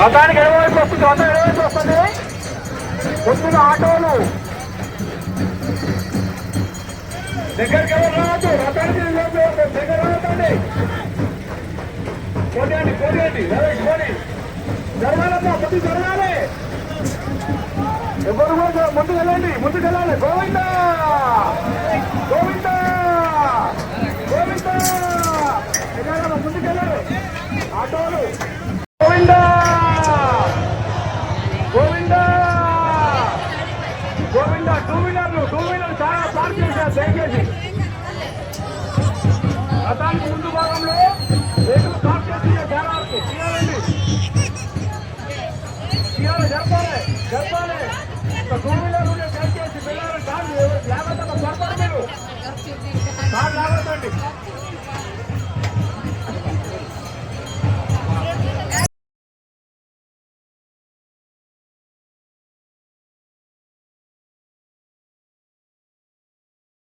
రథానికి ఎడవైపు వస్తుంది రథం ఎడవైపు వస్తుంది. వస్తున్న ఆటోలు. దగ్గరికి ఎవరు రావద్దు రథానికి దగ్గర రావద్దండి పోనీయండి పోనీయండి రమేష్ పోనీ. జరగాలమ్మా ముందు జరగాలి. ఎవరు కూడా ముందుకు వెళ్ళండి ముందుకు వెళ్ళాలి గోవింద! గోవింద! గోవింద! ముందుకు వెళ్ళాలి ఆటోలు గోవింద గోవింద గోవింద టూ వీలర్లు టూ వీలర్లు చాలా పార్క్ చేశారు దయచేసి రథానికి ముందు భాగంలో వెహికల్ పార్క్ చేసి చాలా వరకు తీయాలండి తీయాలి జరపాలి జరపాలి ఒక టూ వీలర్ ఉండే దయచేసి వెళ్ళాలి కాదు లేకపోతే పడతారు మీరు కాదు లేకపోతే